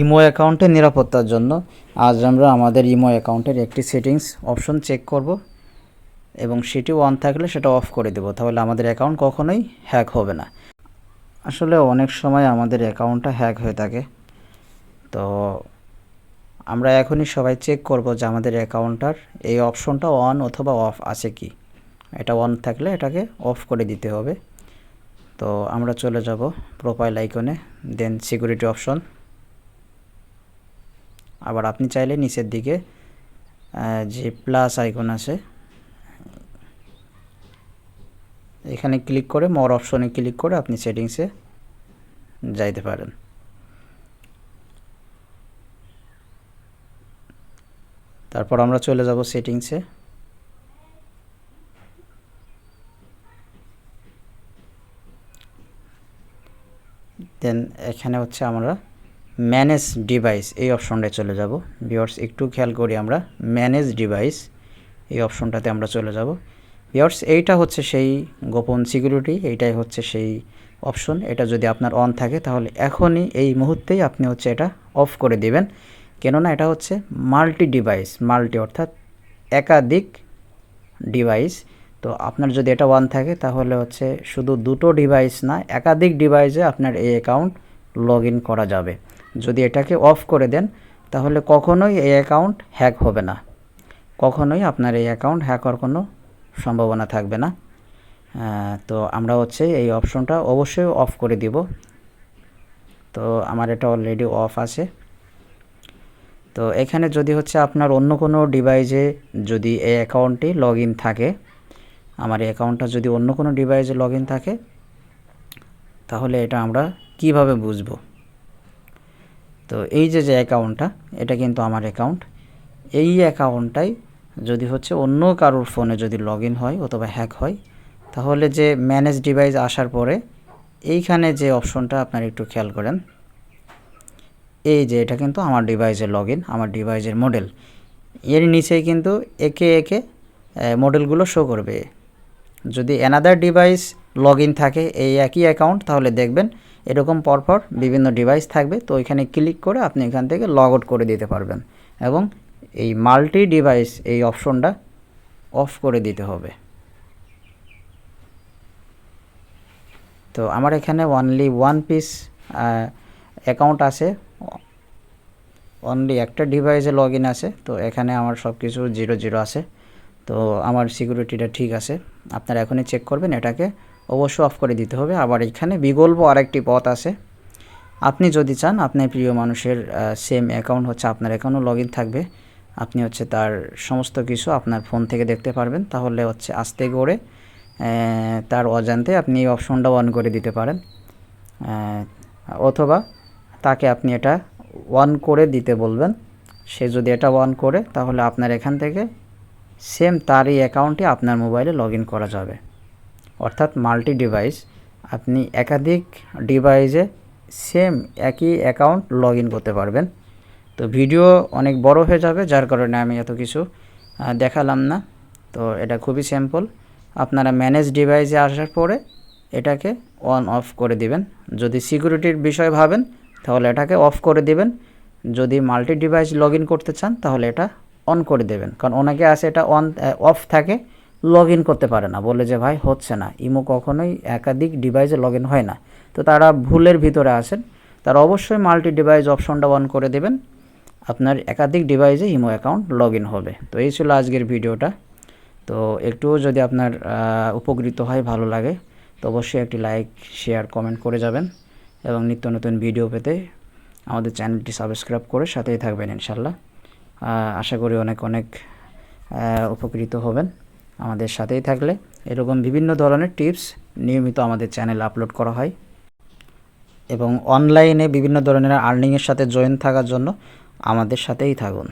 Imo অ্যাকাউন্টের নিরাপত্তার জন্য আজ আমরা আমাদের ইমো অ্যাকাউন্টের একটি সেটিংস অপশন চেক করব এবং সেটি অন থাকলে সেটা অফ করে দেবো। তাহলে আমাদের অ্যাকাউন্ট কখনোই হ্যাক হবে না। আসলে অনেক সময় আমাদের অ্যাকাউন্টটা হ্যাক হয়ে থাকে। তো আমরা এখনই সবাই চেক করব যে আমাদের অ্যাকাউন্টটার এই অপশনটা অন অথবা অফ আছে কি। এটা অন থাকলে এটাকে অফ করে দিতে হবে। তো আমরা চলে যাব প্রোফাইল আইকনে, দেন সিকিউরিটি অপশন। আবার আপনি চাইলে নিচের দিকে যে প্লাস আইকন আছে, এখানে ক্লিক করে মোর অপশনে ক্লিক করে আপনি সেটিংসে যাইতে পারেন। তারপর আমরা চলে যাব সেটিংসে দেন এখানে হচ্ছে আমরা ম্যানেজ ডিভাইস এই অপশনটায় চলে যাব। ভিওর্স একটু খেয়াল করি আমরা ম্যানেজ ডিভাইস এই অপশনটাতে আমরা চলে যাব। ভিওর্স এইটা হচ্ছে সেই গোপন সিকিউরিটি এইটাই হচ্ছে সেই অপশন এটা যদি আপনার অন থাকে, তাহলে এখনই এই মুহূর্তেই আপনি হচ্ছে এটা অফ করে দিবেন। কেননা এটা হচ্ছে মাল্টি ডিভাইস মাল্টি অর্থাৎ একাধিক ডিভাইস তো আপনার যদি এটা ওয়ান থাকে, তাহলে হচ্ছে শুধু দুটো ডিভাইস না, একাধিক ডিভাইসে আপনার এই অ্যাকাউন্ট লগ করা যাবে। যদি এটাকে অফ করে দেন, তাহলে কখনোই এই অ্যাকাউন্ট হ্যাক হবে না। কখনোই আপনার এই অ্যাকাউন্ট হ্যাক হওয়ার কোনো সম্ভাবনা থাকবে না। তো আমরা হচ্ছে এই অপশনটা অবশ্যই অফ করে দিব। তো আমার এটা অলরেডি অফ আছে। তো এখানে যদি হচ্ছে আপনার অন্য কোনো ডিভাইসে যদি এই অ্যাকাউন্টটি লগ থাকে, আমার এই অ্যাকাউন্টটা যদি অন্য কোনো ডিভাইসে লগ থাকে, তাহলে এটা আমরা কীভাবে বুঝব? তো এই যে যে অ্যাকাউন্টটা এটা কিন্তু আমার অ্যাকাউন্ট এই অ্যাকাউন্টটাই যদি হচ্ছে অন্য কারোর ফোনে যদি লগ হয় অথবা হ্যাক হয়, তাহলে যে ম্যানেজ ডিভাইস আসার পরে এইখানে যে অপশনটা আপনারা একটু খেয়াল করেন। এই যে, এটা কিন্তু আমার ডিভাইসের লগ আমার ডিভাইসের মডেল এর নিচেই কিন্তু একে একে মডেলগুলো শো করবে। যদি অ্যানাদার ডিভাইস লগ থাকে এই একই অ্যাকাউন্ট তাহলে দেখবেন এরকম পরপর বিভিন্ন ডিভাইস থাকবে, তো এখানে ক্লিক করে আপনি এখান থেকে লগ আউট করে দিতে পারবেন এবং এই মাল্টি ডিভাইস এই অপশনটা অফ করে দিতে হবে। তো আমার এখানে অনলি ওয়ান পিস অ্যাকাউন্ট আছে অনলি একটা ডিভাইসে লগ ইন আছে, তো এখানে আমার সব কিছু জিরো জিরো আছে, তো আমার সিকিউরিটিটা ঠিক আছে, আপনারা এখনই চেক করবেন, এটাকে অবশ্যই অফ করে দিতে হবে। আবার এখানে বিকল্প আরেকটি পথ আছে। আপনি যদি চান, আপনার প্রিয় মানুষের সেম অ্যাকাউন্ট হচ্ছে আপনার অ্যাকাউন্টও লগ থাকবে। আপনি হচ্ছে তার সমস্ত কিছু আপনার ফোন থেকে দেখতে পারবেন। তাহলে হচ্ছে আস্তে করে তার অজান্তে আপনি এই অপশনটা অন করে দিতে পারেন। অথবা তাকে আপনি এটা অন করে দিতে বলবেন। সে যদি এটা অন করে, তাহলে আপনার এখান থেকে সেম তারই অ্যাকাউন্টে আপনার মোবাইলে লগ করা যাবে। অর্থাৎ মাল্টি ডিভাইস আপনি একাধিক ডিভাইসে সেম একই অ্যাকাউন্ট লগ করতে পারবেন। তো ভিডিও অনেক বড় হয়ে যাবে, যার কারণে আমি এত কিছু দেখালাম না। তো এটা খুবই সিম্পল আপনারা ম্যানেজ ডিভাইসে আসার পরে এটাকে অন অফ করে দিবেন। যদি সিকিউরিটির বিষয় ভাবেন, তাহলে এটাকে অফ করে দিবেন। যদি মাল্টি ডিভাইস লগ করতে চান, তাহলে এটা অন করে দেবেন। কারণ অনেকে আছে এটা অন অফ থাকে। লগ ইন করতে পারে না। বলে যে, ভাই, হচ্ছে না। ইমো কখনোই একাধিক ডিভাইসে লগ ইন হয় না। তো তারা ভুলের ভিতরে আছেন। তারা অবশ্যই মাল্টি ডিভাইস অপশনটা অন করে দেবেন। আপনার একাধিক ডিভাইসে ইমো অ্যাকাউন্ট লগ ইন হবে। তো এই ছিল আজকের ভিডিওটা। তো একটুও যদি আপনার উপকৃত হয়, ভালো লাগে, তো অবশ্যই একটি লাইক শেয়ার কমেন্ট করে যাবেন। এবং নিত্য নতুন ভিডিও পেতে আমাদের চ্যানেলটি সাবস্ক্রাইব করে সাথেই থাকবেন ইনশাল্লাহ। আশা করি অনেক অনেক উপকৃত হবেন। আমাদের সাথেই থাকলে এরকম বিভিন্ন ধরনের টিপস নিয়মিত আমাদের চ্যানেল আপলোড করা হয়। এবং অনলাইনে বিভিন্ন ধরনের আর্নিংয়ের সাথে জয়েন থাকার জন্য আমাদের সাথেই থাকুন।